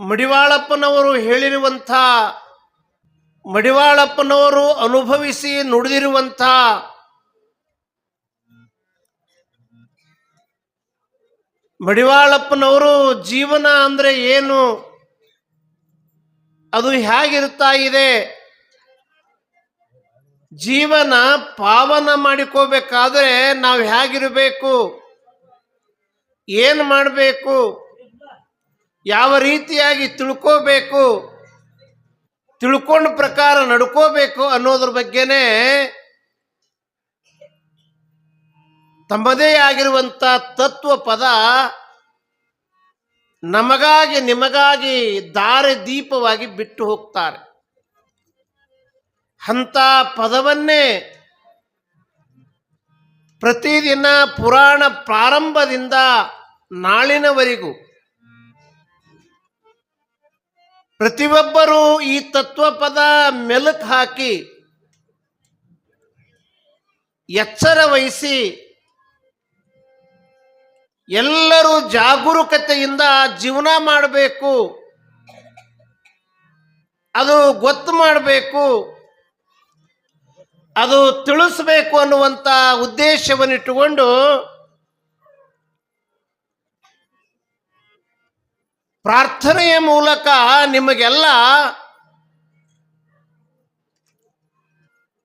ಮಡಿವಾಳಪ್ಪನವರು ಹೇಳಿರುವಂಥ, ಮಡಿವಾಳಪ್ಪನವರು ಅನುಭವಿಸಿ ನುಡಿದಿರುವಂಥ ಮಡಿವಾಳಪ್ಪನವರು ಜೀವನ ಅಂದರೆ ಏನು? ಅದು ಹೇಗಿರ್ತಾ ಇದೆ? ಜೀವನ ಪಾವನ ಮಾಡಿಕೋಬೇಕಾದ್ರೆ ನಾವು ಹೇಗಿರಬೇಕು? ಏನು ಮಾಡಬೇಕು? ಯಾವ ರೀತಿಯಾಗಿ ತಿಳ್ಕೋಬೇಕು, ತಿಳ್ಕೊಂಡ ಪ್ರಕಾರ ನಡ್ಕೋಬೇಕು ಅನ್ನೋದ್ರ ಬಗ್ಗೆನೇ ತಮ್ಮದೇ ಆಗಿರುವಂಥ ತತ್ವ ಪದ ನಮಗಾಗಿ, ನಿಮಗಾಗಿ ದಾರಿ ದೀಪವಾಗಿ ಬಿಟ್ಟು ಹೋಗ್ತಾರೆ. ಅಂಥ ಪದವನ್ನೇ ಪ್ರತಿದಿನ ಪುರಾಣ ಪ್ರಾರಂಭದಿಂದ ನಾಳಿನವರೆಗೂ ಪ್ರತಿಯೊಬ್ಬರೂ ಈ ತತ್ವಪದ ಮೆಲುಕು ಹಾಕಿ ಎಚ್ಚರ ವಹಿಸಿ ಎಲ್ಲರೂ ಜಾಗರೂಕತೆಯಿಂದ ಜೀವನ ಮಾಡಬೇಕು. ಅದು ಗೊತ್ತು ಮಾಡಬೇಕು. ಅದು ತಿಳಿಸ್ಬೇಕು ಅನ್ನುವಂಥ ಉದ್ದೇಶವನ್ನಿಟ್ಟುಕೊಂಡು ಪ್ರಾರ್ಥನೆಯ ಮೂಲಕ ನಿಮಗೆಲ್ಲ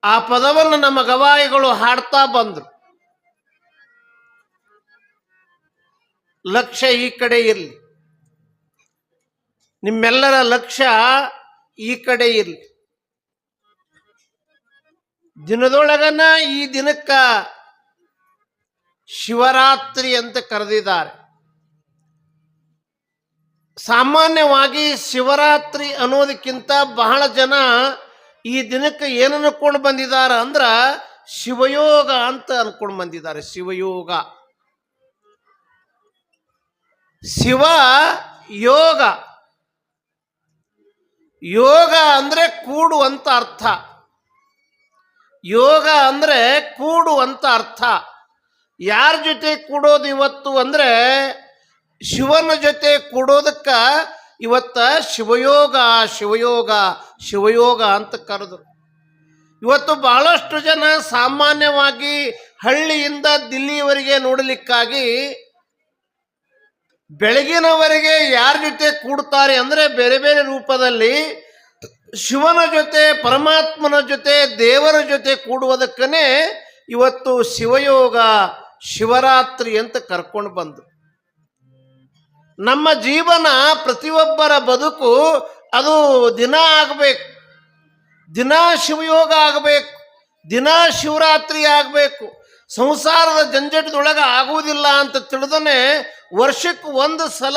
ಆ ಪದವನ್ನು ನಮ್ಮ ಗವಾಯಿಗಳು ಹಾಡ್ತಾ ಬಂದರು. ಲಕ್ಷ ಈ ಕಡೆ ಇರಲಿ. ನಿಮ್ಮೆಲ್ಲರ ಲಕ್ಷ್ಯ ಈ ಕಡೆ ಇರಲಿ. ದಿನದೊಳಗನ ಈ ದಿನಕ್ಕ ಶಿವರಾತ್ರಿ ಅಂತ ಕರೆದಿದ್ದಾರೆ. ಸಾಮಾನ್ಯವಾಗಿ ಶಿವರಾತ್ರಿ ಅನ್ನೋದಕ್ಕಿಂತ ಬಹಳ ಜನ ಈ ದಿನಕ್ಕೆ ಏನು ಅನ್ಕೊಂಡು ಬಂದಿದ್ದಾರೆ ಅಂದ್ರೆ ಶಿವಯೋಗ ಅಂತ ಅನ್ಕೊಂಡು ಬಂದಿದ್ದಾರೆ, ಶಿವಯೋಗ. ಶಿವ ಯೋಗ. ಯೋಗ ಅಂದ್ರೆ ಕೂಡು ಅಂತ ಅರ್ಥ. ಯೋಗ ಅಂದ್ರೆ ಕೂಡು ಅಂತ ಅರ್ಥ. ಯಾರ ಜೊತೆ ಕೂಡೋದು ಇವತ್ತು ಅಂದ್ರೆ ಶಿವನ ಜೊತೆ ಕೊಡೋದಕ್ಕ ಇವತ್ತ ಶಿವಯೋಗ ಶಿವಯೋಗ ಶಿವಯೋಗ ಅಂತ ಕರೆದ್ರು. ಇವತ್ತು ಬಹಳಷ್ಟು ಜನ ಸಾಮಾನ್ಯವಾಗಿ ಹಳ್ಳಿಯಿಂದ ದಿಲ್ಲಿಯವರೆಗೆ ನೋಡಲಿಕ್ಕಾಗಿ ಬೆಳಗಿನವರೆಗೆ ಯಾರ ಜೊತೆ ಕೂಡ್ತಾರೆ ಅಂದರೆ ಬೇರೆ ಬೇರೆ ರೂಪದಲ್ಲಿ ಶಿವನ ಜೊತೆ, ಪರಮಾತ್ಮನ ಜೊತೆ, ದೇವರ ಜೊತೆ ಕೂಡುವುದಕ್ಕನೇ ಇವತ್ತು ಶಿವಯೋಗ, ಶಿವರಾತ್ರಿ ಅಂತ ಕರ್ಕೊಂಡು ಬಂದು ನಮ್ಮ ಜೀವನ ಪ್ರತಿಯೊಬ್ಬರ ಬದುಕು ಅದು ದಿನ ಆಗಬೇಕು. ದಿನ ಶಿವಯೋಗ ಆಗಬೇಕು. ದಿನ ಶಿವರಾತ್ರಿ ಆಗಬೇಕು. ಸಂಸಾರದ ಜಂಜಟದೊಳಗೆ ಆಗುವುದಿಲ್ಲ ಅಂತ ತಿಳಿದನೆ ವರ್ಷಕ್ಕೆ ಒಂದು ಸಲ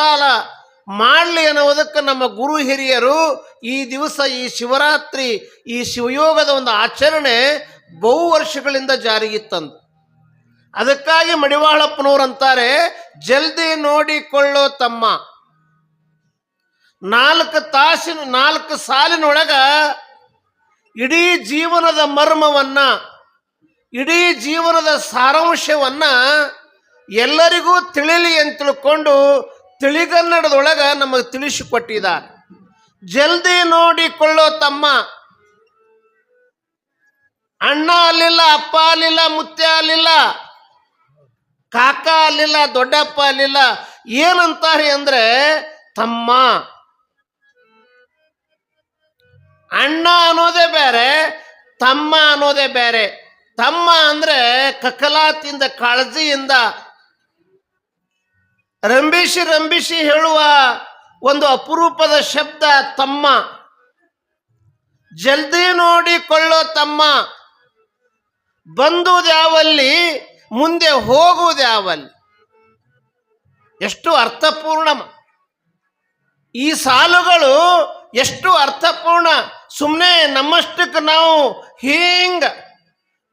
ಮಾಡಲಿ ಅನ್ನೋದಕ್ಕೆ ನಮ್ಮ ಗುರು ಹಿರಿಯರು ಈ ದಿವಸ ಈ ಶಿವರಾತ್ರಿ, ಈ ಶಿವಯೋಗದ ಒಂದು ಆಚರಣೆ ಬಹು ವರ್ಷಗಳಿಂದ ಜಾರಿಗೆ ತಂದು ಅದಕ್ಕಾಗಿ ಮಡಿವಾಳಪ್ಪನವ್ರು ಅಂತಾರೆ, ಜಲ್ದಿ ನೋಡಿಕೊಳ್ಳೋ ತಮ್ಮ. ನಾಲ್ಕು ತಾಸಿನ, ನಾಲ್ಕು ಸಾಲಿನೊಳಗ ಇಡೀ ಜೀವನದ ಮರ್ಮವನ್ನ, ಇಡೀ ಜೀವನದ ಸಾರಾಂಶವನ್ನ ಎಲ್ಲರಿಗೂ ತಿಳಿಲಿ ಅಂತ ತಿಳ್ಕೊಂಡು ತಿಳಿಗನ್ನಡದೊಳಗ ನಮಗೆ ತಿಳಿಸಿಕೊಟ್ಟಿದ್ದಾರೆ. ಜಲ್ದಿ ನೋಡಿಕೊಳ್ಳೋ ತಮ್ಮ. ಅಣ್ಣ ಅಲ್ಲಿಲ್ಲ, ಅಪ್ಪ ಅಲ್ಲಿಲ್ಲ, ಮುತ್ತೆ ಅಲ್ಲಿಲ್ಲ. ಕಾಕ ಅಲ್ಲಿಲ್ಲ, ದೊಡ್ಡಪ್ಪ ಅಲ್ಲಿಲ್ಲ, ಏನಂತಾರೆ ಅಂದ್ರೆ, ತಮ್ಮ. ಅಣ್ಣ ಅನ್ನೋದೇ ಬೇರೆ, ತಮ್ಮ ಅನ್ನೋದೇ ಬೇರೆ. ತಮ್ಮ ಅಂದ್ರೆ ಕಕಲಾತಿಂದ ಕಾಳಜಿಯಿಂದ. ರಂಬಿಸಿ ರಂಬಿಸಿ ಹೇಳುವ ಒಂದು ಅಪರೂಪದ ಶಬ್ದ ತಮ್ಮ. ಜಲ್ದಿ ನೋಡಿಕೊಳ್ಳೋ ತಮ್ಮ. ಬಂದುದ್ಯಾವಲ್ಲಿ ಮುಂದೆ ಹೋಗುವುದ್ಯಾವಲ್ಲಿ ಎಷ್ಟು ಅರ್ಥಪೂರ್ಣ ಈ ಸಾಲುಗಳು ಎಷ್ಟು ಅರ್ಥಪೂರ್ಣ? ಸುಮ್ಮನೆ ನಮ್ಮಷ್ಟಕ್ಕೆ ನಾವು ಹಿಂಗ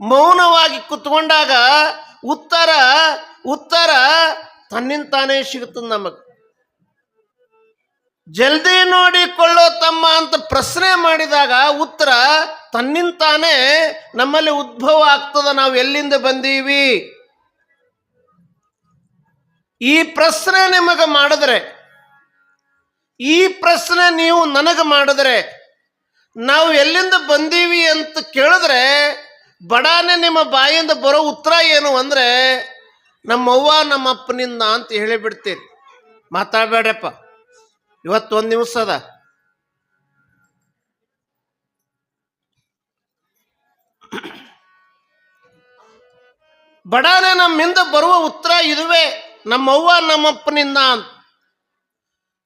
ಮೌನವಾಗಿ ಕುತ್ಕೊಂಡಾಗ ಉತ್ತರ ಉತ್ತರ ತನ್ನಿಂತಾನೇ ಸಿಗುತ್ತದೆ ನಮಗೆ. ಜಲ್ದಿ ನೋಡಿಕೊಳ್ಳೋ ತಮ್ಮ ಅಂತ ಪ್ರಶ್ನೆ ಮಾಡಿದಾಗ ಉತ್ತರ ತನ್ನಿಂತಾನೇ ನಮ್ಮಲ್ಲಿ ಉದ್ಭವ ಆಗ್ತದ ನಾವು ಎಲ್ಲಿಂದ ಬಂದೀವಿ? ಈ ಪ್ರಶ್ನೆ ನಿಮಗೆ ಮಾಡಿದ್ರೆ, ಈ ಪ್ರಶ್ನೆ ನೀವು ನನಗೆ ಮಾಡಿದ್ರೆ, ನಾವು ಎಲ್ಲಿಂದ ಬಂದೀವಿ ಅಂತ ಕೇಳಿದ್ರೆ, ಬಡಾನೆ ನಿಮ್ಮ ಬಾಯಿಂದ ಬರೋ ಉತ್ತರ ಏನು ಅಂದ್ರೆ, ನಮ್ಮವ್ವ ನಮ್ಮ ಅಪ್ಪನಿಂದ ಅಂತ ಹೇಳಿಬಿಡ್ತೀರಿ ಮಾತಾಡಬೇಡಪ್ಪ ಇವತ್ತು ಒಂದು ಅದ. ಬಡಾನೆ ನಮ್ಮಿಂದ ಬರುವ ಉತ್ತರ ಇದುವೇ. ನಮ್ಮವ್ವ ನಮ್ಮಪ್ಪನಿಂದ ಅಂತ.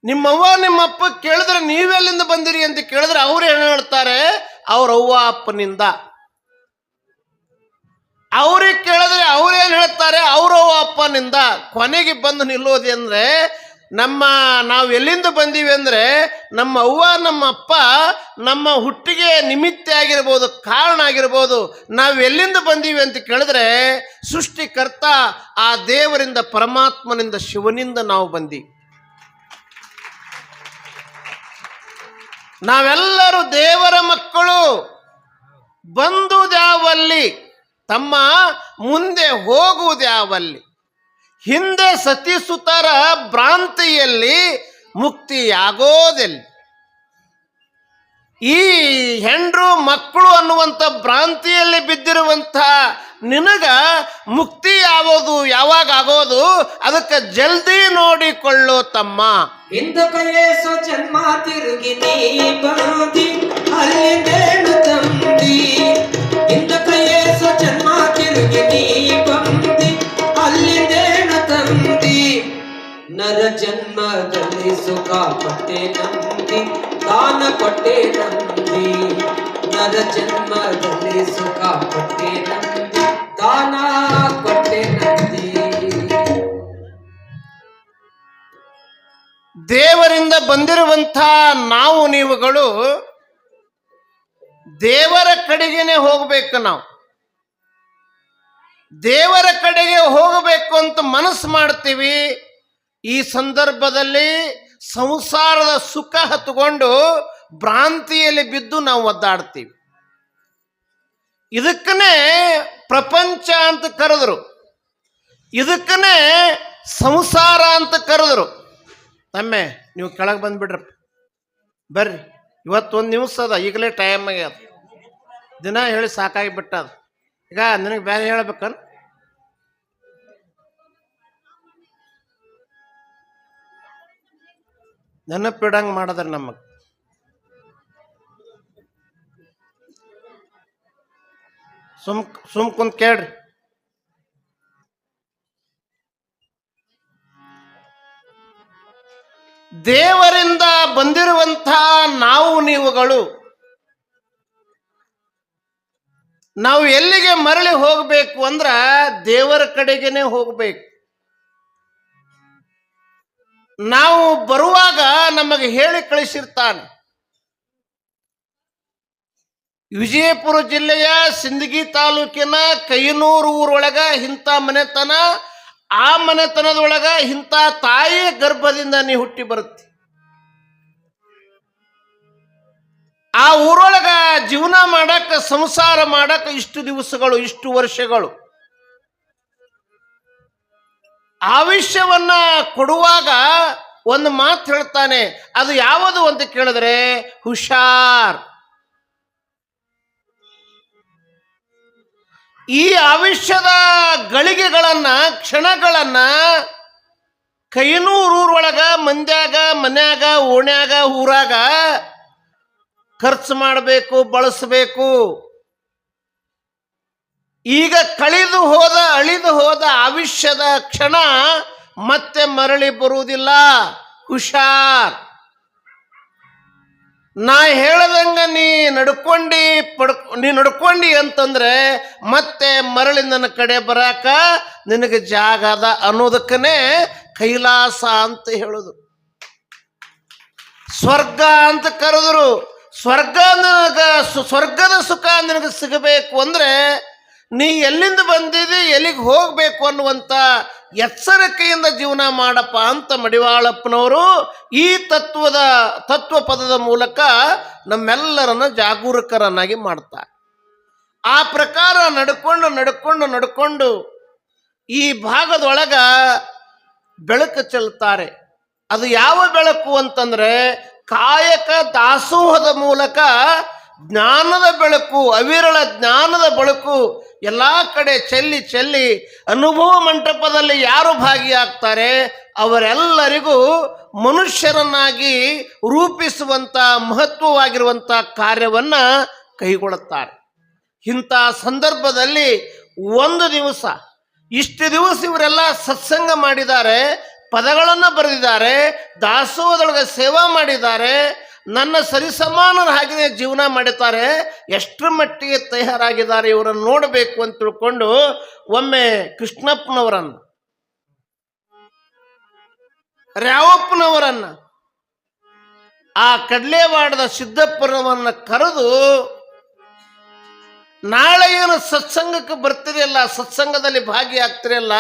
ನಿಮ್ಮವ್ವ ನಿಮ್ಮಪ್ಪ ಕೇಳಿದ್ರೆ ನೀವೆಲ್ಲಿಂದ ಬಂದಿರಿ ಅಂತ ಕೇಳಿದ್ರೆ ಅವ್ರು ಏನು ಹೇಳ್ತಾರೆ? ಅವ್ರ ಅವ್ವ ಅಪ್ಪನಿಂದ. ಅವ್ರಿಗೆ ಕೇಳಿದ್ರೆ ಅವ್ರೇನು ಹೇಳ್ತಾರೆ? ಅವ್ರವ್ವ ಅಪ್ಪನಿಂದ. ಕೊನೆಗೆ ಬಂದು ನಿಲ್ಲೋದು ಅಂದ್ರೆ ನಮ್ಮ ನಾವು ಎಲ್ಲಿಂದ ಬಂದೀವಿ ಅಂದರೆ ನಮ್ಮ ಅವ್ವ, ನಮ್ಮ ಅಪ್ಪ ನಮ್ಮ ಹುಟ್ಟಿಗೆ ನಿಮಿತ್ತ ಆಗಿರ್ಬೋದು, ಕಾರಣ ಆಗಿರ್ಬೋದು, ನಾವು ಎಲ್ಲಿಂದ ಬಂದೀವಿ ಅಂತ ಕೇಳಿದ್ರೆ ಸೃಷ್ಟಿಕರ್ತ ಆ ದೇವರಿಂದ, ಪರಮಾತ್ಮನಿಂದ, ಶಿವನಿಂದ ನಾವು ಬಂದಿ ನಾವೆಲ್ಲರೂ ದೇವರ ಮಕ್ಕಳು. ಬಂದುದ್ಯಾವಲ್ಲಿ ತಮ್ಮ ಮುಂದೆ ಹೋಗುವುದ್ಯಾವಲ್ಲಿ ಹಿಂದೆ ಸತಿಸುತರ ಭ್ರಾಂತಿಯಲ್ಲಿ ಮುಕ್ತಿಯಾಗೋದೆಲ್ಲಿ. ಈ ಹೆಂಡ್ರು ಮಕ್ಕಳು ಅನ್ನುವಂಥ ಭ್ರಾಂತಿಯಲ್ಲಿ ಬಿದ್ದಿರುವಂಥ ನಿನಗ ಮುಕ್ತಿ ಯಾವುದು ಯಾವಾಗ ಆಗೋದು ಅದಕ್ಕೆ ಜಲ್ದಿ ನೋಡಿಕೊಳ್ಳೋ ತಮ್ಮ. ಇಂದು ಏಸು ಜನ್ಮ ತಿರುಗಿ ಅಲ್ಲಿ ಹಿಂದಕ ಏಸು ಜನ್ಮ ತಿರುಗಿ ನರ ಜನ್ಮದಲ್ಲಿ ಸುಖ ಪಟ್ಟೆ ನಂಬಿ ದಾನ ಕೊಟ್ಟೆ ನಂಬಿ ನರ ಜನ್ಮದಲ್ಲಿ ಸುಖ ಪಟ್ಟೆ ನಂಬಿ ದಾನ ಕೊಟ್ಟೆ ನಂಬಿ ದೇವರಿಂದ ಬಂದಿರುವಂಥ ನಾವು ನೀವುಗಳು ದೇವರ ಕಡೆಗೇನೆ ಹೋಗಬೇಕು ನಾವು. ದೇವರ ಕಡೆಗೆ ಹೋಗಬೇಕು ಅಂತ ಮನಸ್ಸು ಮಾಡ್ತೀವಿ. ಈ ಸಂದರ್ಭದಲ್ಲಿ ಸಂಸಾರದ ಸುಖ ಹತ್ಕೊಂಡು ಭ್ರಾಂತಿಯಲ್ಲಿ ಬಿದ್ದು ನಾವು ಒದ್ದಾಡ್ತೀವಿ. ಇದಕ್ಕನೇ ಪ್ರಪಂಚ ಅಂತ ಕರೆದ್ರು. ಇದಕ್ಕನೇ ಸಂಸಾರ ಅಂತ ಕರೆದ್ರು. ತಮ್ಮೆ, ನೀವು ಕೆಳಗೆ ಬಂದ್ಬಿಡ್ರಪ್ಪ ಬರ್ರಿ, ಇವತ್ತೊಂದು ನಿಮಿಷ ಅದ, ಈಗಲೇ ಟೈಮ್ ಆಗ್ಯದ. ದಿನ ಹೇಳಿ ಸಾಕಾಗಿ ಬಿಟ್ಟದ. ಈಗ ನಿನಗೆ ಬೇರೆ ಹೇಳ್ಬೇಕನ್? ನೆನಪಿಡಂಗೆ ಮಾಡಿದ್ರೆ ನಮಗೆ. ಸುಮ್ ಸುಮ್ ಕುಂತ್ ಕೇಳ್ರಿ. ದೇವರಿಂದ ಬಂದಿರುವಂಥ ನಾವು ನೀವುಗಳು, ನಾವು ಎಲ್ಲಿಗೆ ಮರಳಿ ಹೋಗಬೇಕು ಅಂದ್ರ ದೇವರ ಕಡೆಗೇನೆ ಹೋಗಬೇಕು. ನಾವು ಬರುವಾಗ ನಮಗೆ ಹೇಳಿ ಕಳಿಸಿರ್ತಾನೆ. ವಿಜಯಪುರ ಜಿಲ್ಲೆಯ ಸಿಂದಗಿ ತಾಲೂಕಿನ ಕೈನೂರು ಊರೊಳಗ ಇಂಥ ಮನೆತನ, ಆ ಮನೆತನದೊಳಗ ಇಂಥ ತಾಯಿ ಗರ್ಭದಿಂದ ನೀ ಹುಟ್ಟಿ ಬರುತ್ತೆ. ಆ ಊರೊಳಗ ಜೀವನ ಮಾಡಕ್ಕೆ, ಸಂಸಾರ ಮಾಡಕ್ಕೆ ಇಷ್ಟು ದಿವಸಗಳು, ಇಷ್ಟು ವರ್ಷಗಳು. ಆವಿಷ್ಯವನ್ನ ಕೊಡುವಾಗ ಒಂದು ಮಾತು ಹೇಳ್ತಾನೆ. ಅದು ಯಾವುದು ಅಂತ ಕೇಳಿದ್ರೆ ಹುಷಾರ್. ಈ ಆವಿಷ್ಯದ ಗಳಿಗೆಗಳನ್ನ, ಕ್ಷಣಗಳನ್ನ ಕೈನೂರೂರೊಳಗ ಮಂದ್ಯಾಗ, ಮನ್ಯಾಗ, ಓಣ್ಯಾಗ, ಊರಾಗ ಖರ್ಚು ಮಾಡಬೇಕು, ಬಳಸಬೇಕು. ಈಗ ಕಳೆದು ಹೋದ, ಅಳಿದು ಹೋದ ಆವಿಷ್ಯದ ಕ್ಷಣ ಮತ್ತೆ ಮರಳಿ ಬರುವುದಿಲ್ಲ. ಹುಷಾರ್. ನಾ ಹೇಳದಂಗ ನೀ ನಡ್ಕೊಂಡಿ ಪಡ್ ನೀ ನಡ್ಕೊಂಡಿ ಅಂತಂದ್ರೆ ಮತ್ತೆ ಮರಳಿ ನನ್ನ ಕಡೆ ಬರಾಕ ನಿನಗೆ ಜಾಗ ಅದ ಅನ್ನೋದಕ್ಕನೇ ಕೈಲಾಸ ಅಂತ ಹೇಳುದು. ಸ್ವರ್ಗ ಅಂತ ಕರೆದ್ರು. ಸ್ವರ್ಗ ನನಗೆ ಸ್ವರ್ಗದ ಸುಖ ನಿನಗೆ ಸಿಗಬೇಕು ಅಂದ್ರೆ ನೀ ಎಲ್ಲಿಂದ ಬಂದಿದೆ, ಎಲ್ಲಿಗೆ ಹೋಗ್ಬೇಕು ಅನ್ನುವಂಥ ಎಚ್ಚರಿಕೆಯಿಂದ ಜೀವನ ಮಾಡಪ್ಪ ಅಂತ ಮಡಿವಾಳಪ್ಪನವರು ಈ ತತ್ವದ, ತತ್ವ ಪದದ ಮೂಲಕ ನಮ್ಮೆಲ್ಲರನ್ನ ಜಾಗರೂಕರನ್ನಾಗಿ ಮಾಡ್ತಾರೆ. ಆ ಪ್ರಕಾರ ನಡ್ಕೊಂಡು ನಡ್ಕೊಂಡು ನಡ್ಕೊಂಡು ಈ ಭಾಗದೊಳಗ ಬೆಳಕು ಚೆಲ್ತಾರೆ ಅದು ಯಾವ ಬೆಳಕು ಅಂತಂದ್ರೆ ಕಾಯಕ ದಾಸೋಹದ ಮೂಲಕ ಜ್ಞಾನದ ಬೆಳಕು, ಅವಿರಳ ಜ್ಞಾನದ ಬೆಳಕು ಎಲ್ಲ ಕಡೆ ಚೆಲ್ಲಿ ಚೆಲ್ಲಿ ಅನುಭವ ಮಂಟಪದಲ್ಲಿ ಯಾರು ಭಾಗಿಯಾಗ್ತಾರೆ? ಅವರೆಲ್ಲರಿಗೂ ಮನುಷ್ಯರನ್ನಾಗಿ ರೂಪಿಸುವಂಥ ಮಹತ್ವವಾಗಿರುವಂಥ ಕಾರ್ಯವನ್ನು ಕೈಗೊಳ್ಳುತ್ತಾರೆ. ಇಂಥ ಸಂದರ್ಭದಲ್ಲಿ ಒಂದು ದಿವಸ, ಇಷ್ಟು ದಿವಸ ಇವರೆಲ್ಲ ಸತ್ಸಂಗ ಮಾಡಿದ್ದಾರೆ, ಪದಗಳನ್ನು ಬರೆದಿದ್ದಾರೆ, ದಾಸೋಹದೊಳಗೆ ಸೇವಾ ಮಾಡಿದ್ದಾರೆ ನನ್ನ ಸರಿಸಮಾನರ ಹಾಗೆಯೇ ಜೀವನ ಮಾಡುತ್ತಾರೆ. ಎಷ್ಟರ ಮಟ್ಟಿಗೆ ತಯಾರಾಗಿದ್ದಾರೆ ಇವರನ್ನು ನೋಡಬೇಕು ಅಂತ ತಿಳ್ಕೊಂಡು ಒಮ್ಮೆ ಕೃಷ್ಣಪ್ಪನವರನ್ನ ರ್ಯಾವಪ್ಪನವರನ್ನ ಆ ಕಡ್ಲೆವಾಡದ ಸಿದ್ದಪ್ಪನವರನ್ನ ಕರೆದು, ನಾಳೆ ಏನು ಸತ್ಸಂಗಕ್ಕೆ ಬರ್ತಿರಲ್ಲ ಸತ್ಸಂಗದಲ್ಲಿ ಭಾಗಿಯಾಗ್ತಿರಲ್ಲ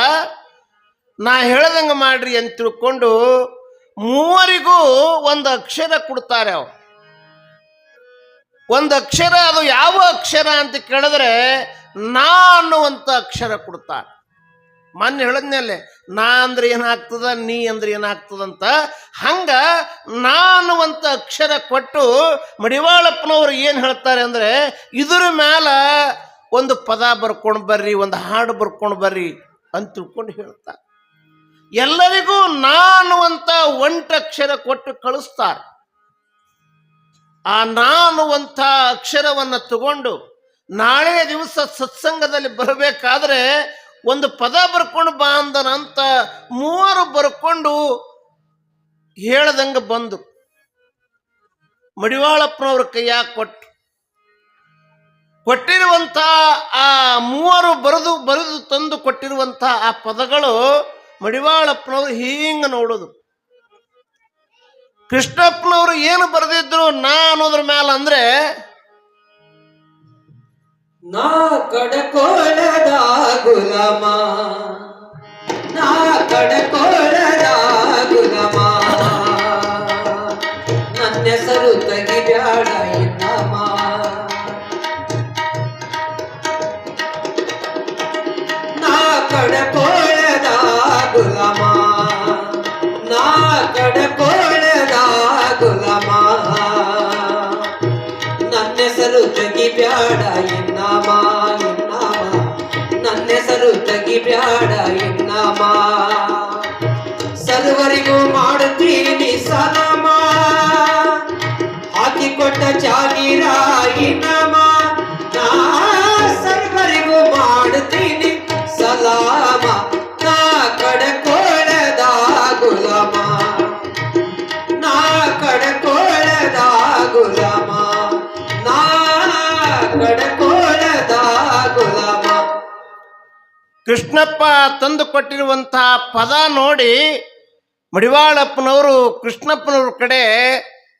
ನಾ ಹೇಳ್ದಂಗೆ ಮಾಡ್ರಿ ಅಂತ ತಿಳ್ಕೊಂಡು ಮೂವರಿಗೂ ಒಂದು ಅಕ್ಷರ ಕೊಡ್ತಾರೆ ಅವರು. ಒಂದು ಅಕ್ಷರ, ಅದು ಯಾವ ಅಕ್ಷರ ಅಂತ ಕೇಳಿದ್ರೆ ನಾ ಅನ್ನುವಂಥ ಅಕ್ಷರ ಕೊಡ್ತಾರೆ. ಮೊನ್ನೆ ಹೇಳದ್ನಲ್ಲೇ ನಾ ಅಂದ್ರೆ ಏನಾಗ್ತದ, ನೀ ಅಂದ್ರೆ ಏನಾಗ್ತದಂತ ಹಂಗ ನಾ ಅನ್ನುವಂಥ ಅಕ್ಷರ ಕೊಟ್ಟು ಮಡಿವಾಳಪ್ಪನವರು ಏನು ಹೇಳ್ತಾರೆ ಅಂದ್ರೆ, ಇದ್ರ ಮ್ಯಾಲ ಒಂದು ಪದ ಬರ್ಕೊಂಡು ಬರ್ರಿ, ಒಂದು ಹಾಡು ಬರ್ಕೊಂಡು ಬರ್ರಿ ಅಂತ ತಿಳ್ಕೊಂಡು ಹೇಳ್ತಾರೆ. ಎಲ್ಲರಿಗೂ ನಾ ಒಂಟ ಒಂಟಕ್ಷರ ಕೊಟ್ಟು ಕಳಿಸ್ತಾರೆ. ಆ ನಾ ಅನ್ನುವಂಥ ಅಕ್ಷರವನ್ನು ತಗೊಂಡು ನಾಳೆ ದಿವಸ ಸತ್ಸಂಗದಲ್ಲಿ ಬರಬೇಕಾದ್ರೆ ಒಂದು ಪದ ಬರ್ಕೊಂಡು ಬಾ ಅಂದನಂತ ಮೂವರು ಬರ್ಕೊಂಡು ಹೇಳ್ದಂಗೆ ಬಂದು ಮಡಿವಾಳಪ್ಪನವ್ರ ಕೈಯಾಗ ಕೊಟ್ಟು. ಕೊಟ್ಟಿರುವಂಥ ಆ ಮೂವರು ಬರೆದು ಬರೆದು ತಂದು ಕೊಟ್ಟಿರುವಂಥ ಆ ಪದಗಳು ಮಡಿವಾಳಪ್ಪನವ್ರು ಹಿಂಗೆ ನೋಡೋದು. ಕೃಷ್ಣಪ್ಪನವರು ಏನು ಬರೆದಿದ್ರು ನಾ ಅನ್ನೋದ್ರ ಮೇಲೆ ಅಂದ್ರೆ ನಾ ಕಡಕೋಳದ ನಾ ಕಡಕೋಳದ ತೆಗಿಬ್ಯಾಡ ಇನ್ನಮ ಇನ್ನಮ ನನ್ನ ಹೆಸರು ತೆಗಿಬ್ಯಾಡ ಇನ್ನಮ ಸರ್ವರಿಗೂ ಮಾಡುತ್ತೀನಿ ಸಲಾಮ ಹಾಕಿಕೊಟ್ಟ ಜಾಗೀರ ಕೃಷ್ಣಪ್ಪ ತಂದು ಕೊಟ್ಟಿರುವಂತಹ ಪದ ನೋಡಿ ಮಡಿವಾಳಪ್ಪನವರು ಕೃಷ್ಣಪ್ಪನವ್ರ ಕಡೆ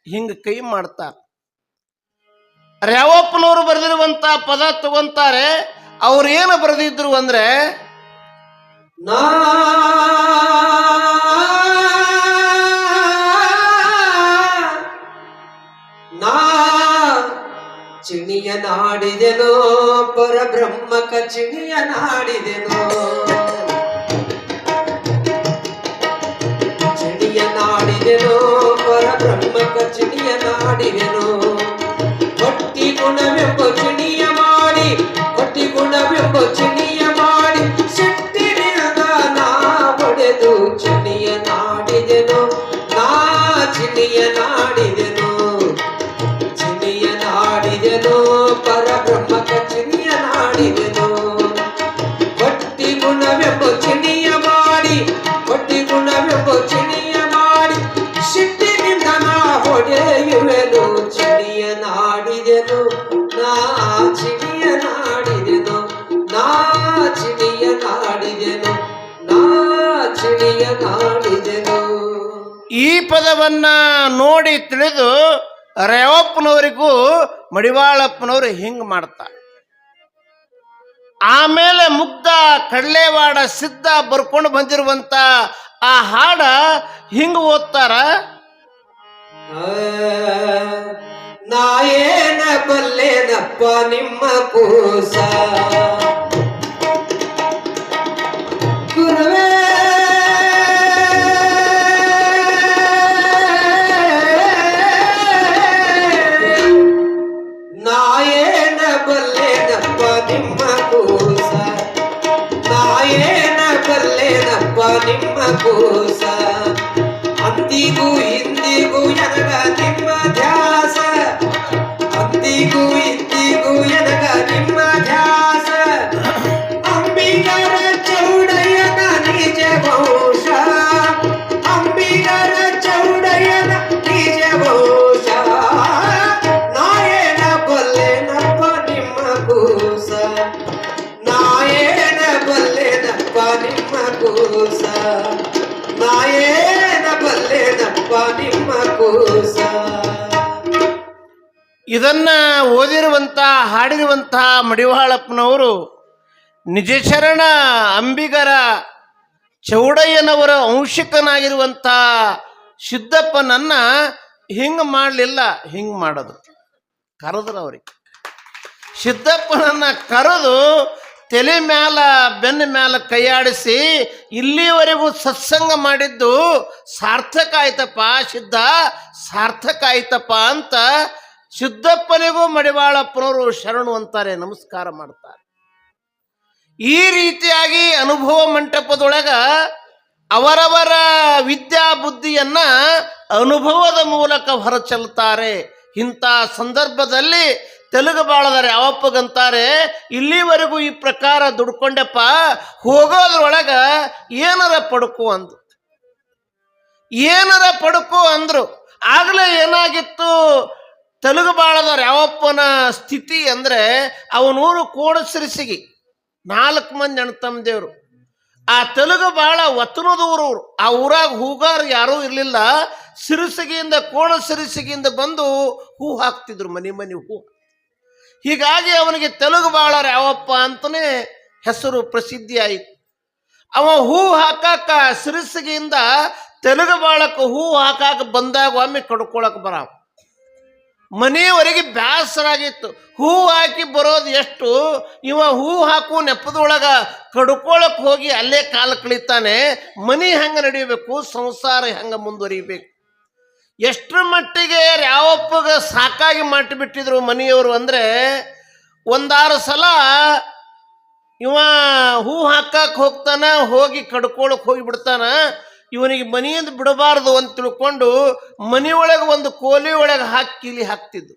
ಹಿಂಗೆ ಕೈ ಮಾಡ್ತಾರೆ. ರ್ಯಾವಪ್ಪನವರು ಬರೆದಿರುವಂತ ಪದ ತಗೊಂತಾರೆ ಅವ್ರು ಏನು ಬರೆದಿದ್ರು ಅಂದ್ರೆ, ನಾ ನಾಡಿದೆನೋ ಪರಬ್ರಹ್ಮಕ ಚಿಣಿಯ ನಾಡಿದೆನೋ ಚಿಣಿಯ ನಾಡಿದೆನೋ ಪರಬ್ರಹ್ಮಕ ಚಿಣಿಯ ನಾಡಿದೆನೋ ಮಡಿವಾಳಪ್ಪನವರು ಹಿಂಗ್ ಮಾಡ್ತಾರೆ. ಆಮೇಲೆ ಮುಗ್ಧ ಕಡ್ಲೆವಾಡ ಸಿದ್ಧ ಬರ್ಕೊಂಡು ಬಂದಿರುವಂತ ಆ ಹಾಡ ಹಿಂಗ್ ಓದ್ತಾರ? ಆ, ಬಲ್ಲೇನಪ್ಪ ನಿಮ್ಮ ಕೂಸ? ಗುರುವೇ ಅಂದಿಗೂ ಇಂದಿಗೂ ಎದಗ ನಿಮ್ಮ ಧ್ಯಾಸ ಅಂದಿಗೂ ಇಂದಿಗೂ ಎದಗ ನಿಮ್ಮ ಧ್ಯಾಸ ಅಂಬಿಗರ ಚೌಡಯ್ಯನ ನಿಜ ಬಹುಶ ಅಂಬಿಗರ ಚೌಡಯ್ಯನ ನಿಜ ಬಹುಶ ನಾಯನ ಬಲ್ಲೆನಪ್ಪ ನಿಮ್ಮ ಕೂಸ ನಾಯನ ಬಲ್ಲೆನಪ್ಪ ನಿಮ್ಮ ಕೂಸ ಇದನ್ನ ಓದಿರುವಂಥ ಹಾಡಿರುವಂಥ ಮಡಿವಾಳಪ್ಪನವರು ನಿಜಶರಣ ಅಂಬಿಗರ ಚೌಡಯ್ಯನವರ ಅಂಶಿಕನಾಗಿರುವಂಥ ಸಿದ್ದಪ್ಪನನ್ನ ಹಿಂಗ್ ಮಾಡಲಿಲ್ಲ, ಹಿಂಗ್ ಮಾಡೋದು. ಕರೆದ್ರು ಅವ್ರಿಗೆ. ಸಿದ್ದಪ್ಪನನ್ನ ಕರೆದು ತಲೆ ಮ್ಯಾಲ, ಬೆನ್ನ ಮ್ಯಾಲ ಕೈಯಾಡಿಸಿ ಇಲ್ಲಿವರೆಗೂ ಸತ್ಸಂಗ ಮಾಡಿದ್ದು ಸಾರ್ಥಕ ಆಯ್ತಪ್ಪ ಸಿದ್ಧ ಸಾರ್ಥಕ ಆಯ್ತಪ್ಪ ಅಂತ ಸಿದ್ದಪ್ಪನಿಗೂ ಮಡಿವಾಳಪ್ಪನವರು ಶರಣು ಅಂತಾರೆ, ನಮಸ್ಕಾರ ಮಾಡ್ತಾರೆ. ಈ ರೀತಿಯಾಗಿ ಅನುಭವ ಮಂಟಪದೊಳಗ ಅವರವರ ವಿದ್ಯಾ ಬುದ್ಧಿಯನ್ನ ಅನುಭವದ ಮೂಲಕ ಹೊರಚೆಲ್ತಾರೆ ಇಂಥ ಸಂದರ್ಭದಲ್ಲಿ ತೆಲುಗು ಬಾಳದಾರೆ ಯಾವಪ್ಪಗಂತಾರೆ ಇಲ್ಲಿವರೆಗೂ ಈ ಪ್ರಕಾರ ದುಡ್ಕೊಂಡೆಪ್ಪ, ಹೋಗೋದ್ರೊಳಗ ಏನರ ಪಡುಕು ಅಂದ್ರು. ಏನರ ಪಡುಕು ಅಂದ್ರು. ಆಗಲೇ ಏನಾಗಿತ್ತು? ತೆಲುಗು ಬಾಳದ ಯಾವಪ್ಪನ ಸ್ಥಿತಿ ಅಂದರೆ, ಅವನೂರು ಕೋಡಸಿರಿಸಿಗಿ, ನಾಲ್ಕು ಮಂದಿ ಅಣ್ತಮ್ಮದೇವ್ರು ಆ ತೆಲುಗು ಬಾಳ ಒತ್ತನದೂರು ಆ ಊರಾಗ ಹೂಗಾರು ಯಾರೂ ಇರಲಿಲ್ಲ. ಸಿರಿಸಿಗಿಯಿಂದ ಕೋಣ ಸಿರಿಸಿಗಿಯಿಂದ ಬಂದು ಹೂ ಹಾಕ್ತಿದ್ರು ಮನೆ ಮನೆ ಹೂ. ಹೀಗಾಗಿ ಅವನಿಗೆ ತೆಲುಗು ಬಾಳ ಯಾವಪ್ಪ ಅಂತಲೇ ಹೆಸರು ಪ್ರಸಿದ್ಧಿ ಆಯಿತು ಅವ ಹೂ ಹಾಕಾಕ ಸಿರಿಸಿಗೆಯಿಂದ ತೆಲುಗು ಬಾಳಕ್ಕೆ ಹೂ ಹಾಕಾಕ ಬಂದಾಗ ಒಮ್ಮೆ ಕಡ್ಕೊಳಕ್ ಬರ ಮನೆಯವರೆಗೆ ಬ್ಯಾಸರಾಗಿತ್ತು. ಹೂ ಹಾಕಿ ಬರೋದು ಎಷ್ಟು? ಇವ ಹೂ ಹಾಕು ನೆಪದೊಳಗ ಕಡ್ಕೊಳಕ್ ಹೋಗಿ ಅಲ್ಲೇ ಕಾಲ ಕಳಿತಾನೆ, ಮನೆ ಹೆಂಗೆ ನಡಿಬೇಕು, ಸಂಸಾರ ಹೆಂಗೆ ಮುಂದುವರಿಬೇಕು? ಎಷ್ಟರ ಮಟ್ಟಿಗೆ ಯಾವಪ್ಪಗ ಸಾಕಾಗಿ ಮಾಡಿಬಿಟ್ಟಿದ್ರು ಮನೆಯವರು ಅಂದರೆ ಒಂದಾರು ಸಲ ಇವ ಹೂ ಹಾಕಕ್ಕೆ ಹೋಗ್ತಾನ, ಹೋಗಿ ಕಡ್ಕೊಳಕ್ ಹೋಗಿ ಬಿಡ್ತಾನ ಇವನಿಗೆ ಮನೆಯಿಂದ ಬಿಡಬಾರ್ದು ಅಂತ ತಿಳ್ಕೊಂಡು ಮನೆಯೊಳಗೆ ಒಂದು ಕೋಲಿ ಒಳಗೆ ಹಾಕಿ ಕೀಲಿ ಹಾಕ್ತಿದ್ರು.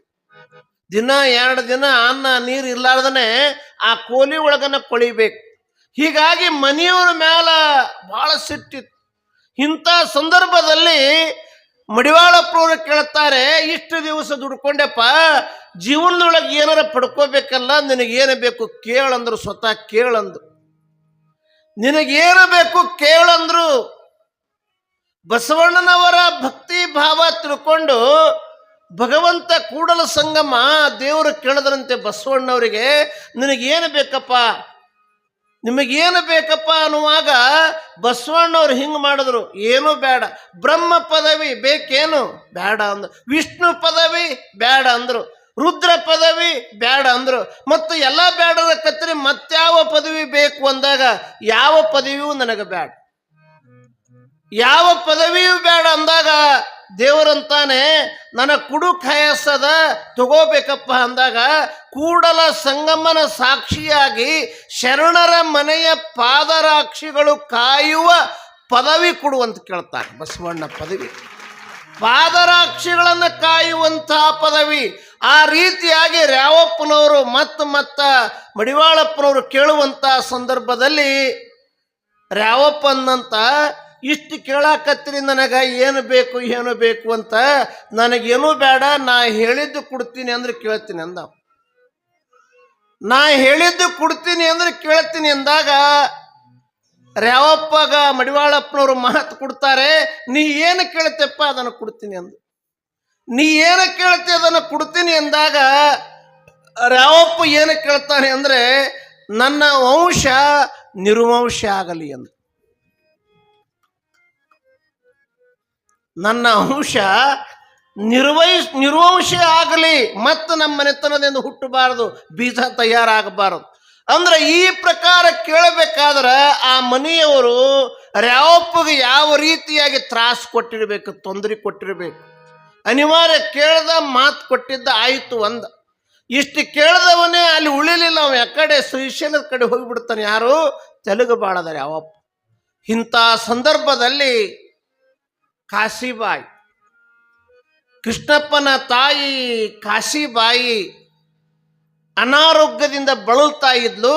ದಿನ ಎರಡು ದಿನ ಅನ್ನ ನೀರು ಇರ್ಲಾರ್ದನೆ ಆ ಕೋಲಿ ಒಳಗನ ಕೊಳಿಬೇಕು. ಹೀಗಾಗಿ ಮನೆಯವರ ಮ್ಯಾಲ ಬಹಳ ಸಿಟ್ಟಿತ್ತು. ಇಂಥ ಸಂದರ್ಭದಲ್ಲಿ ಮಡಿವಾಳಪ್ಪನವರು ಕೇಳ್ತಾರೆ, ಇಷ್ಟು ದಿವಸ ದುಡ್ಕೊಂಡೆಪ್ಪ, ಜೀವನದೊಳಗೆ ಏನಾರ ಪಡ್ಕೋಬೇಕಲ್ಲ, ನಿನಗೇನು ಬೇಕು ಕೇಳಂದ್ರು, ಸ್ವತಃ ಕೇಳಂದ್ರು. ನಿನಗೇನು ಬೇಕು ಕೇಳಂದ್ರು. ಬಸವಣ್ಣನವರ ಭಕ್ತಿ ಭಾವ ತಿಳ್ಕೊಂಡು, ಭಗವಂತ ಕೂಡಲ ಸಂಗಮ ದೇವರು ಕೇಳದ್ರಂತೆ ಬಸವಣ್ಣವರಿಗೆ, ನಿನಗೇನು ಬೇಕಪ್ಪ? ನಿಮಗೇನು ಬೇಕಪ್ಪ ಅನ್ನುವಾಗ ಬಸವಣ್ಣವ್ರು ಹಿಂಗೆ ಮಾಡಿದ್ರು, ಏನೂ ಬೇಡ, ಬ್ರಹ್ಮ ಪದವಿ ಬೇಕೇನು? ಬೇಡ ಅಂದರು. ವಿಷ್ಣು ಪದವಿ ಬೇಡ ಅಂದ್ರು. ರುದ್ರ ಪದವಿ ಬೇಡ ಅಂದ್ರು. ಮತ್ತು ಎಲ್ಲ ಬೇಡದ ಕತ್ತರಿ ಮತ್ತಾವ ಪದವಿ ಬೇಕು? ಅಂದಾಗ, ಯಾವ ಪದವಿಯೂ ನನಗೆ ಬೇಡ. ಯಾವ ಪದವಿಯೂ ಬೇಡ ಅಂದಾಗ ದೇವರಂತಾನೆ ನನ್ನ ಕುಡು ಖಾಯಸದ ತಗೋಬೇಕಪ್ಪ ಅಂದಾಗ ಕೂಡಲ ಸಂಗಮನ ಸಾಕ್ಷಿಯಾಗಿ ಶರಣರ ಮನೆಯ ಪಾದರಾಕ್ಷಿಗಳು ಕಾಯುವ ಪದವಿ ಕೊಡುವಂತ ಕೇಳ್ತಾರೆ. ಬಸವಣ್ಣ ಪದವಿ. ಪಾದರಾಕ್ಷಿಗಳನ್ನು ಕಾಯುವಂತಹ ಪದವಿ. ಆ ರೀತಿಯಾಗಿ ರಾವಪ್ಪನವರು ಮತ್ತು ಮತ್ತ ಮಡಿವಾಳಪ್ಪನವರು ಕೇಳುವಂತಹ ಸಂದರ್ಭದಲ್ಲಿ ರಾವಪ್ಪನಂತ ಇಷ್ಟು ಕೇಳಾಕತ್ತಿರಿ ನನಗೆ, ಏನು ಬೇಕು ಏನು ಬೇಕು ಅಂತ ನನಗೇನು ಬೇಡ, ನಾ ಹೇಳಿದ್ದು ಕೊಡ್ತೀನಿ ಅಂದ್ರೆ ಕೇಳ್ತೀನಿ ಅಂದ ನಾ ಹೇಳಿದ್ದು ಕೊಡ್ತೀನಿ ಅಂದ್ರೆ ಕೇಳ್ತೀನಿ ಅಂದಾಗ ರ್ಯಾವಪ್ಪಗ ಮಡಿವಾಳಪ್ಪನವರು ಮಾತು ಕೊಡ್ತಾರೆ, ನೀ ಏನು ಕೇಳ್ತೇಪ್ಪ ಅದನ್ನು ಕೊಡ್ತೀನಿ ಅಂದು. ನೀ ಏನು ಕೇಳ್ತಿ ಅದನ್ನು ಕೊಡ್ತೀನಿ ಅಂದಾಗ ರ್ಯಾವಪ್ಪ ಏನು ಕೇಳ್ತಾನೆ ಅಂದರೆ, ನನ್ನ ವಂಶ ನಿರ್ವಂಶ ಆಗಲಿ ಎಂದು ನನ್ನ ಅಂಶ ನಿರ್ವಹಿಸ್ ನಿರ್ವಂಶ ಆಗಲಿ, ಮತ್ತು ನಮ್ಮ ಮನೆತನದಿಂದ ಹುಟ್ಟಬಾರದು, ಬೀಜ ತಯಾರಾಗಬಾರದು. ಅಂದ್ರೆ ಈ ಪ್ರಕಾರ ಕೇಳಬೇಕಾದ್ರೆ ಆ ಮನೆಯವರು ರ್ಯಾವಪ್ಪಗೆ ಯಾವ ರೀತಿಯಾಗಿ ತ್ರಾಸ ಕೊಟ್ಟಿರಬೇಕು, ತೊಂದರೆ ಕೊಟ್ಟಿರಬೇಕು. ಅನಿವಾರ್ಯ ಕೇಳ್ದ ಮಾತು ಕೊಟ್ಟಿದ್ದ ಆಯಿತು ಅಂದ ಇಷ್ಟು ಕೇಳ್ದವನೇ ಅಲ್ಲಿ ಉಳಿಲಿಲ್ಲ, ಅವ ಯಾಕಡೆ ಶ್ರೀಶೈಲದ ಕಡೆ ಹೋಗಿಬಿಡ್ತಾನೆ ಯಾರು? ತೆಲುಗು ಬಾಳದ ಯಾವಪ್ಪ ಇಂಥ ಸಂದರ್ಭದಲ್ಲಿ ಕಾಶಿಬಾಯಿ. ಕೃಷ್ಣಪ್ಪನ ತಾಯಿ ಕಾಶಿಬಾಯಿ ಅನಾರೋಗ್ಯದಿಂದ ಬಳಲ್ತಾ ಇದ್ಲು,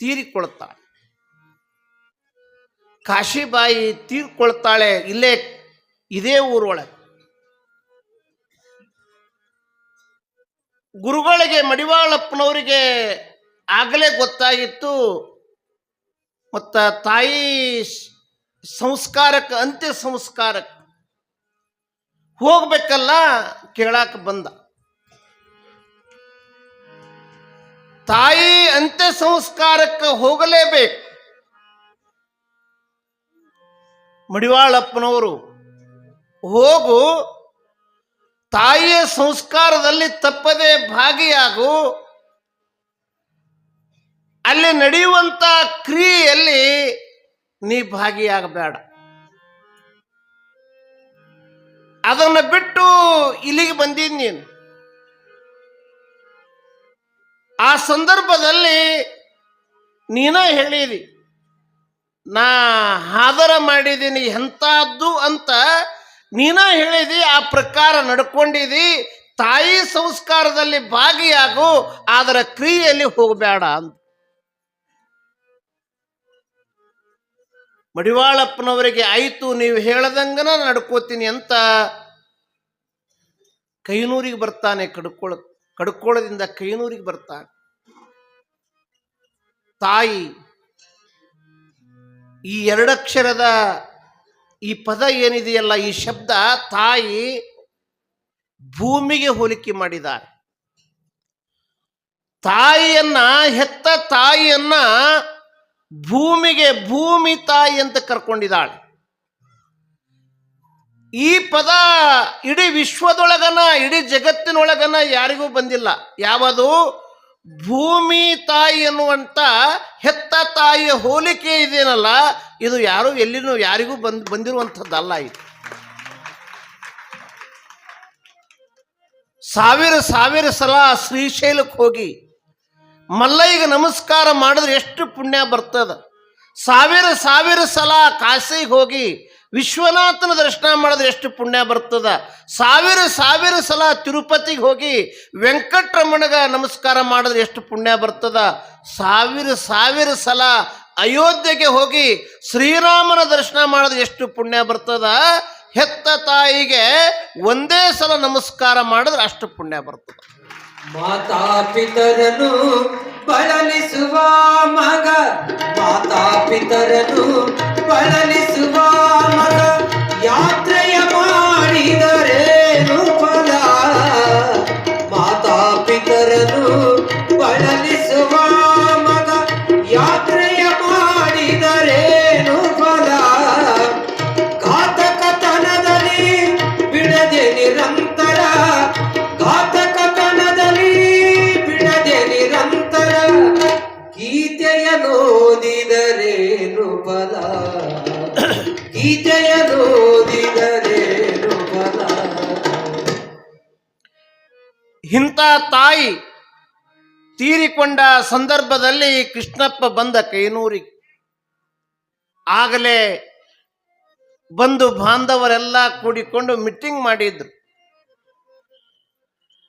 ತೀರಿಕೊಳ್ತಾಳೆ. ಕಾಶಿಬಾಯಿ ತೀರ್ಕೊಳ್ತಾಳೆ, ಇಲ್ಲೇ, ಇದೇ ಊರೊಳಗೆ. ಗುರುಗಳಿಗೆ, ಮಡಿವಾಳಪ್ಪನವರಿಗೆ ಆಗಲೇ ಗೊತ್ತಾಗಿತ್ತು, ಮತ್ತು ತಾಯಿ ಸಂಸ್ಕಾರಕ್ಕೆ, ಅಂತ್ಯ ಸಂಸ್ಕಾರಕ್ಕೆ. ಹೋಗ್ಬೇಕಲ್ಲ, ಕೇಳಾಕ ಬಂದ. ತಾಯಿ ಅಂತ್ಯ ಸಂಸ್ಕಾರಕ್ಕೆ ಹೋಗಲೇಬೇಕು. ಮಡಿವಾಳಪ್ಪನವರು, ಹೋಗು, ತಾಯಿಯ ಸಂಸ್ಕಾರದಲ್ಲಿ ತಪ್ಪದೆ ಭಾಗಿಯಾಗು. ಅಲ್ಲಿ ನಡೆಯುವಂತ ಕ್ರಿಯೆಯಲ್ಲಿ ನೀ ಭಾಗಿಯಾಗಬೇಡ. ಅದನ್ನು ಬಿಟ್ಟು ಇಲ್ಲಿಗೆ ಬಂದಿದ್ದು ನೀನು. ಆ ಸಂದರ್ಭದಲ್ಲಿ ನೀನ ಹೇಳಿದಿ, ನಾ ಆದರ ಮಾಡಿದ್ದೀನಿ ಎಂಥದ್ದು ಅಂತ ನೀನ ಹೇಳಿದಿ, ಆ ಪ್ರಕಾರ ನಡ್ಕೊಂಡಿದಿ, ತಾಯಿ ಸಂಸ್ಕಾರದಲ್ಲಿ ಭಾಗಿಯಾಗು ಅದರ ಕ್ರಿಯೆಯಲ್ಲಿ ಹೋಗಬೇಡ ಅಂತ. ಮಡಿವಾಳಪ್ಪನವರಿಗೆ ಆಯಿತು, ನೀವು ಹೇಳದಂಗನ ನಡ್ಕೋತೀನಿ ಅಂತ ಕೈನೂರಿಗೆ ಬರ್ತಾನೆ, ಕಡ್ಕೊಳ, ಕಡ್ಕೊಳದಿಂದ ಕೈನೂರಿಗೆ ಬರ್ತಾನೆ. ತಾಯಿ ಈ ಎರಡಕ್ಷರದ ಈ ಪದ ಏನಿದೆಯಲ್ಲ, ಈ ಶಬ್ದ, ತಾಯಿ ಭೂಮಿಗೆ ಹೋಲಿಕೆ ಮಾಡಿದ್ದಾರೆ. ತಾಯಿಯನ್ನ, ಹೆತ್ತ ತಾಯಿಯನ್ನ ಭೂಮಿಗೆ ಭೂಮಿ ತಾಯಿ ಅಂತ ಕರ್ಕೊಂಡಿದ್ದಾಳೆ. ಈ ಪದ ಇಡೀ ವಿಶ್ವದೊಳಗನ, ಇಡೀ ಜಗತ್ತಿನೊಳಗನ ಯಾರಿಗೂ ಬಂದಿಲ್ಲ. ಯಾವುದು? ಭೂಮಿ ತಾಯಿ ಎನ್ನುವಂಥ ಹೆತ್ತ ತಾಯಿಯ ಹೋಲಿಕೆ ಇದೇನಲ್ಲ, ಇದು ಯಾರು ಎಲ್ಲಿನೂ ಯಾರಿಗೂ ಬಂದ್, ಬಂದಿರುವಂಥದ್ದಲ್ಲ ಇದು. ಸಾವಿರ ಸಾವಿರ ಸಲ ಶ್ರೀಶೈಲಕ್ಕೆ ಹೋಗಿ ಮಲ್ಲಯ್ಯಗೆ ನಮಸ್ಕಾರ ಮಾಡಿದ್ರೆ ಎಷ್ಟು ಪುಣ್ಯ ಬರ್ತದ. ಸಾವಿರ ಸಾವಿರ ಸಲ ಕಾಶಿಗೆ ಹೋಗಿ ವಿಶ್ವನಾಥನ ದರ್ಶನ ಮಾಡಿದ್ರೆ ಎಷ್ಟು ಪುಣ್ಯ ಬರ್ತದ. ಸಾವಿರ ಸಾವಿರ ಸಲ ತಿರುಪತಿಗೆ ಹೋಗಿ ವೆಂಕಟರಮಣಗ ನಮಸ್ಕಾರ ಮಾಡಿದ್ರೆ ಎಷ್ಟು ಪುಣ್ಯ ಬರ್ತದ. ಸಾವಿರ ಸಾವಿರ ಸಲ ಅಯೋಧ್ಯೆಗೆ ಹೋಗಿ ಶ್ರೀರಾಮನ ದರ್ಶನ ಮಾಡಿದ್ರೆ ಎಷ್ಟು ಪುಣ್ಯ ಬರ್ತದ. ಹೆತ್ತ ತಾಯಿಗೆ ಒಂದೇ ಸಲ ನಮಸ್ಕಾರ ಮಾಡಿದ್ರೆ ಅಷ್ಟು ಪುಣ್ಯ ಬರ್ತದ. ಮಾತಾ ಪಿತರನು ಬಳಲಿಸುವ ಮಗ. ಮಾತಾ ಪಿತರನು ಬಳಲಿಸುವ ಮಗ. ಇಂಥ ತಾಯಿ ತೀರಿಕೊಂಡ ಸಂದರ್ಭದಲ್ಲಿ ಕೃಷ್ಣಪ್ಪ ಬಂದ ಕೈನೂರಿಗೆ. ಆಗಲೇ ಬಂದು ಬಾಂಧವರೆಲ್ಲ ಕೂಡಿಕೊಂಡು ಮೀಟಿಂಗ್ ಮಾಡಿದ್ರು.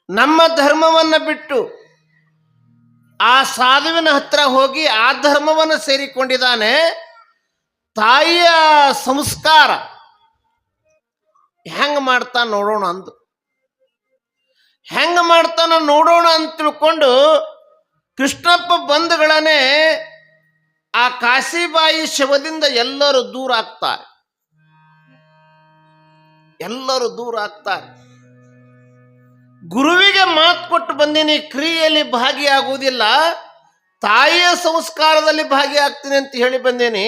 ನಮ್ಮ ಧರ್ಮವನ್ನ ಬಿಟ್ಟು ಆ ಸಾಧುವಿನ ಹತ್ರ ಹೋಗಿ ಆ ಧರ್ಮವನ್ನು ಸೇರಿಕೊಂಡಿದ್ದಾನೆ. ತಾಯಿಯ ಸಂಸ್ಕಾರ ಹೆಂಗ್ ಮಾಡ್ತಾ ನೋಡೋಣ ಅಂದು ಹೆಂಗ ಮಾಡ್ತಾನ ನೋಡೋಣ ಅಂತ ತಿಳ್ಕೊಂಡು ಕೃಷ್ಣಪ್ಪ ಬಂಧುಗಳನ್ನೇ ಆ ಕಾಶಿಬಾಯಿ ಶವದಿಂದ ಎಲ್ಲರೂ ದೂರ ಆಗ್ತಾರೆ. ಎಲ್ಲರೂ ದೂರ ಆಗ್ತಾರೆ. ಗುರುವಿಗೆ ಮಾತು ಕೊಟ್ಟು ಬಂದೀನಿ, ಕ್ರಿಯೆಯಲ್ಲಿ ಭಾಗಿಯಾಗುವುದಿಲ್ಲ, ತಾಯಿಯ ಸಂಸ್ಕಾರದಲ್ಲಿ ಭಾಗಿಯಾಗ್ತೀನಿ ಅಂತ ಹೇಳಿ ಬಂದೇನಿ.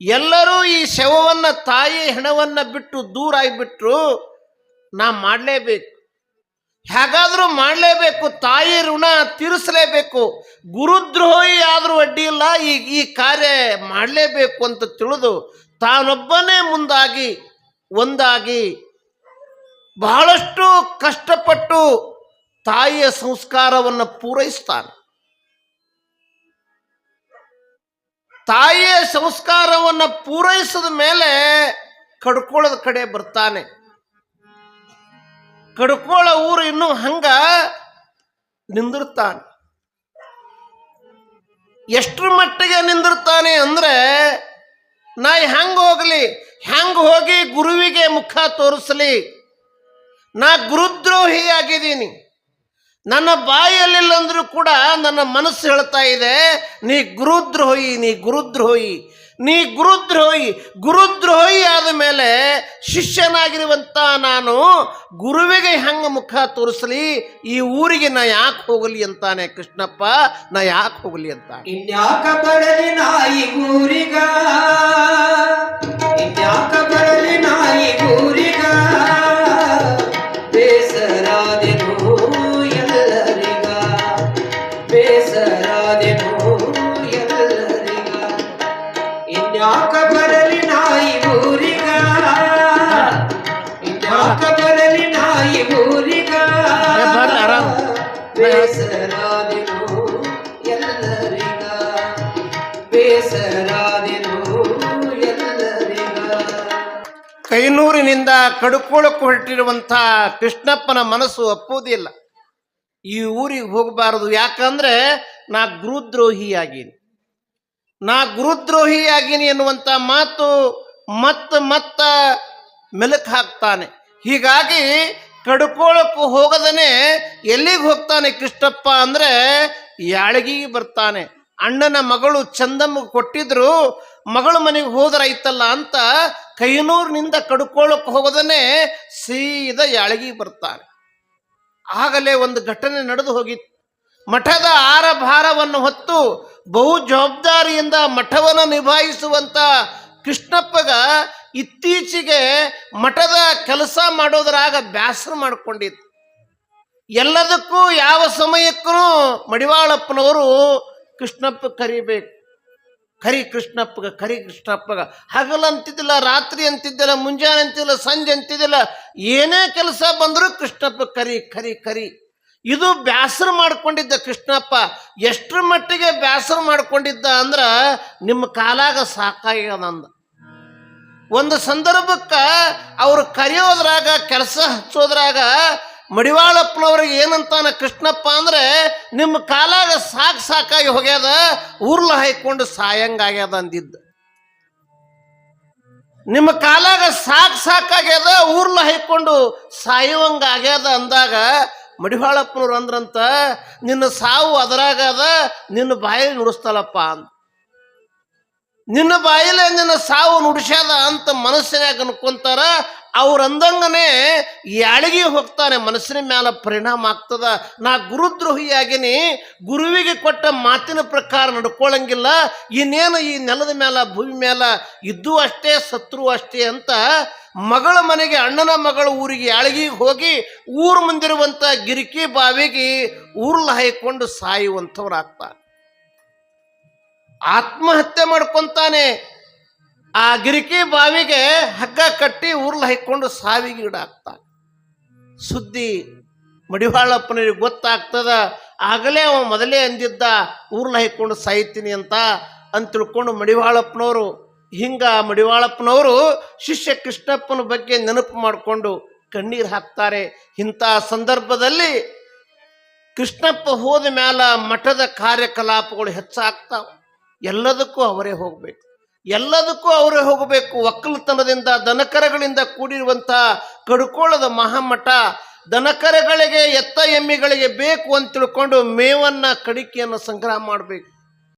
ಎಲ್ಲರೂ ಈ ಶವವನ್ನ, ತಾಯಿಯ ಹೆಣವನ್ನ ಬಿಟ್ಟು ದೂರ ಆಗಿಬಿಟ್ರು, ನಾ ಮಾಡಲೇಬೇಕು. ಹೇಗಾದ್ರೂ ಮಾಡಲೇಬೇಕು, ತಾಯಿ ಋಣ ತೀರಿಸಲೇಬೇಕು, ಗುರುದ್ರೋಹಿ ಆದರೂ ಅಡ್ಡಿ ಇಲ್ಲ ಈ ಈ ಕಾರ್ಯ ಮಾಡಲೇಬೇಕು ಅಂತ ತಿಳಿದು ತಾನೊಬ್ಬನೇ ಮುಂದಾಗಿ, ಒಂದಾಗಿ ಬಹಳಷ್ಟು ಕಷ್ಟಪಟ್ಟು ತಾಯಿಯ ಸಂಸ್ಕಾರವನ್ನು ಪೂರೈಸ್ತಾನೆ. ತಾಯಿಯ ಸಂಸ್ಕಾರವನ್ನು ಪೂರೈಸಿದ ಮೇಲೆ ಕಡ್ಕೊಳ್ಳೋದ ಕಡೆ ಬರ್ತಾನೆ. ಕಡ್ಕೋಳ ಊರು ಇನ್ನೂ ಹಂಗ ನಿಂದಿರ್ತಾನೆ. ಎಷ್ಟರ ಮಟ್ಟಿಗೆ ನಿಂದಿರ್ತಾನೆ ಅಂದ್ರೆ ನಾ ಹೆಂಗೆ ಹೋಗಲಿ ಹೆಂಗೆ ಹೋಗಿ ಗುರುವಿಗೆ ಮುಖ ತೋರಿಸಲಿ. ನಾ ಗುರುದ್ರೋಹಿ ಆಗಿದ್ದೀನಿ ನನ್ನ ಬಾಯಲ್ಲಿಲ್ಲ ಅಂದ್ರೂ ಕೂಡ ನನ್ನ ಮನಸ್ಸು ಹೇಳ್ತಾ ಇದೆ, ನೀ ಗುರುದ್ರೋಹಿ ನೀ ಗುರುದ್ರೋಹಿ. ನೀ ಗುರುದ್ರೋಹಿ ಗುರುದ್ರೋಹಿ ಆದ ಮೇಲೆ ಶಿಷ್ಯನಾಗಿರುವಂಥ ನಾನು ಗುರುವಿಗೆ ಹೆಂಗೆ ಮುಖ ತೋರಿಸಲಿ? ಈ ಊರಿಗೆ ನಾ ಯಾಕೆ ಹೋಗಲಿ ಅಂತಾನೆ ಕೃಷ್ಣಪ್ಪ, ನಾ ಯಾಕೆ ಹೋಗಲಿ ಅಂತ ಇನ್ಯಾಕ ಬರಲಿ ನಾಯಿ ಊರಿಗ? ಇನ್ಯಾಕ ಬರಲಿ ನಾಯಿ ಊರಿಗ? ಕೈನೂರಿನಿಂದ ಕಡುಕೋಳಕ್ಕೆ ಹೊರಟಿರುವಂಥ ಕೃಷ್ಣಪ್ಪನ ಮನಸ್ಸು ಒಪ್ಪುವುದಿಲ್ಲ ಈ ಊರಿಗೆ ಹೋಗಬಾರದು. ಯಾಕಂದ್ರೆ ನಾ ಗುರುದ್ರೋಹಿಯಾಗೀನಿ. ನಾ ಗುರುದ್ರೋಹಿಯಾಗೀನಿ ಎನ್ನುವಂಥ ಮಾತು ಮತ್ತ ಮತ್ತ ಮೆಲುಕು ಹಾಕ್ತಾನೆ. ಹೀಗಾಗಿ ಕಡ್ಕೋಳಕ್ಕೂ ಹೋಗದನೆ ಎಲ್ಲಿಗೆ ಹೋಗ್ತಾನೆ ಕೃಷ್ಣಪ್ಪ ಅಂದ್ರೆ ಯಾಳಗಿಗೆ ಬರ್ತಾನೆ. ಅಣ್ಣನ ಮಗಳು ಚಂದಮ್ಮ ಕೊಟ್ಟಿದ್ರು, ಮಗಳು ಮನೆಗೆ ಹೋದ್ರಾಯ್ತಲ್ಲ ಅಂತ ಕೈನೂರಿನಿಂದ ಕಡ್ಕೋಳಕ್ಕೆ ಹೋಗದನೆ ಸೀದ ಯಾಳಗಿ ಬರ್ತಾರೆ. ಆಗಲೇ ಒಂದು ಘಟನೆ ನಡೆದು ಹೋಗಿತ್ತು. ಮಠದ ಆರ ಭಾರವನ್ನು ಹೊತ್ತು ಬಹು ಜವಾಬ್ದಾರಿಯಿಂದ ಮಠವನ್ನು ನಿಭಾಯಿಸುವಂತ ಕೃಷ್ಣಪ್ಪಗ ಇತ್ತೀಚೆಗೆ ಮಠದ ಕೆಲಸ ಮಾಡೋದ್ರಾಗ ಬ್ಯಾಸರ ಮಾಡಿಕೊಂಡಿತ್ತು. ಎಲ್ಲದಕ್ಕೂ ಯಾವ ಸಮಯಕ್ಕೂ ಮಡಿವಾಳಪ್ಪನವರು ಕೃಷ್ಣಪ್ಪ ಕರಿಬೇಕು. ಕರಿ ಕೃಷ್ಣಪ್ಪಗ ಕರಿ ಕೃಷ್ಣಪ್ಪಗ ಹಗಲಂತಿದ್ದಿಲ್ಲ ರಾತ್ರಿ ಅಂತಿದ್ದಿಲ್ಲ, ಮುಂಜಾನೆ ಅಂತಿದ್ದಿಲ್ಲ, ಸಂಜೆ ಅಂತಿದ್ದಿಲ್ಲ. ಏನೇ ಕೆಲಸ ಬಂದರೂ ಕೃಷ್ಣಪ್ಪ ಕರಿ ಕರಿ ಕರಿ. ಇದು ಬ್ಯಾಸರ ಮಾಡ್ಕೊಂಡಿದ್ದ ಕೃಷ್ಣಪ್ಪ ಎಷ್ಟರ ಮಟ್ಟಿಗೆ ಬ್ಯಾಸರ ಮಾಡ್ಕೊಂಡಿದ್ದ ಅಂದ್ರೆ ನಿಮ್ಮ ಕಾಲಾಗ ಸಾಕಾಗ್ಯದ ನಂದ. ಒಂದು ಸಂದರ್ಭಕ್ಕೆ ಅವರು ಕರೆಯೋದ್ರಾಗ, ಕೆಲಸ ಹಚ್ಚೋದ್ರಾಗ ಮಡಿವಾಳಪ್ಪನವ್ರಿಗೆ ಏನಂತಾನ ಕೃಷ್ಣಪ್ಪ ಅಂದ್ರೆ ನಿಮ್ಮ ಕಾಲಾಗ ಸಾಕು ಸಾಕಾಗಿ ಹೋಗ್ಯದ, ಉರ್ಲ ಹಾಯ್ಕೊಂಡು ಸಾಯಂಗಾಗ್ಯದ ಅಂದಿದ್ದ. ನಿಮ್ಮ ಕಾಲಾಗ ಸಾಕು ಸಾಕಾಗ್ಯದ ಊರ್ಲ ಹಾಯ್ಕೊಂಡು ಸಾಯುವಂಗ ಆಗ್ಯದ ಅಂದಾಗ, ಮಡಿವಾಳಪ್ಪನವ್ರು ಅಂದ್ರಂತ, ನಿನ್ನ ಸಾವು ಅದರಾಗದ, ನಿನ್ನ ಬಾಯಿ ನುಡಿಸ್ತಲಪ್ಪ ಅಂತ ನಿನ್ನ ಬಾಯಿಲೆ ನಿನ್ನ ಸಾವು ನುಡಿಸ್ಯಾದ ಅಂತ ಮನಸ್ಸಿನಾಗ ಅನ್ಕೊಂತಾರ ಅವ್ರ ಅಂದಂಗನೆ ಯಾಳಿಗೆ ಹೋಗ್ತಾನೆ, ಮನಸ್ಸಿನ ಮ್ಯಾಲ ಪರಿಣಾಮ ಆಗ್ತದ. ನಾ ಗುರುದ್ರೋಹಿಯಾಗಿನಿ, ಗುರುವಿಗೆ ಕೊಟ್ಟ ಮಾತಿನ ಪ್ರಕಾರ ನಡ್ಕೊಳ್ಳಂಗಿಲ್ಲ ಇನ್ನೇನು ಈ ನೆಲದ ಮ್ಯಾಲ, ಭೂಮಿ ಮ್ಯಾಲ ಇದ್ದು ಅಷ್ಟೇ, ಸತ್ರು ಅಷ್ಟೇ ಅಂತ ಮಗಳ ಮನೆಗೆ ಅಣ್ಣನ ಮಗಳ ಊರಿಗೆ ಯಾಳಗಿಗೆ ಹೋಗಿ ಊರು ಮುಂದಿರುವಂತ ಗಿರಿಕಿ ಬಾವಿಗೆ ಊರ್ಲ ಹಾಯ್ಕೊಂಡು ಸಾಯುವಂಥವ್ರಾಗ್ತಾರೆ ಆತ್ಮಹತ್ಯೆ ಮಾಡ್ಕೊಂತಾನೆ. ಆ ಗಿರಿಕಿ ಬಾವಿಗೆ ಹಗ್ಗ ಕಟ್ಟಿ ಉರ್ಲು ಹಾಕೊಂಡು ಸಾವಿಗೆ ಸುದ್ದಿ ಮಡಿವಾಳಪ್ಪನಿಗೆ ಗೊತ್ತಾಗ್ತದ, ಆಗಲೇ ಅವ ಮೊದಲೇ ಅಂದಿದ್ದ, ಊರ್ಲ ಹಾಕೊಂಡು ಸಾಯ್ತೀನಿ ಅಂತ ಅಂತ ತಿಳ್ಕೊಂಡು ಮಡಿವಾಳಪ್ಪನವರು, ಹಿಂಗ ಮಡಿವಾಳಪ್ಪನವರು ಶಿಷ್ಯ ಕೃಷ್ಣಪ್ಪನ ಬಗ್ಗೆ ನೆನಪು ಮಾಡಿಕೊಂಡು ಕಣ್ಣೀರು ಹಾಕ್ತಾರೆ. ಇಂಥ ಸಂದರ್ಭದಲ್ಲಿ ಕೃಷ್ಣಪ್ಪ ಹೋದ ಮ್ಯಾಲ ಮಠದ ಕಾರ್ಯಕಲಾಪಗಳು ಹೆಚ್ಚಾಗ್ತಾವೆ. ಎಲ್ಲದಕ್ಕೂ ಅವರೇ ಹೋಗಬೇಕು. ಎಲ್ಲದಕ್ಕೂ ಅವರೇ ಹೋಗಬೇಕು. ಒಕ್ಕಲುತನದಿಂದ, ದನಕರಗಳಿಂದ ಕೂಡಿರುವಂತಹ ಕಡುಕೋಳದ ಮಹಾಮಠ, ದನಕರಗಳಿಗೆ ಎತ್ತ ಎಮ್ಮಿಗಳಿಗೆ ಬೇಕು ಅಂತ ತಿಳ್ಕೊಂಡು ಮೇವನ್ನು, ಕಡಿಕೆಯನ್ನು ಸಂಗ್ರಹ ಮಾಡಬೇಕು.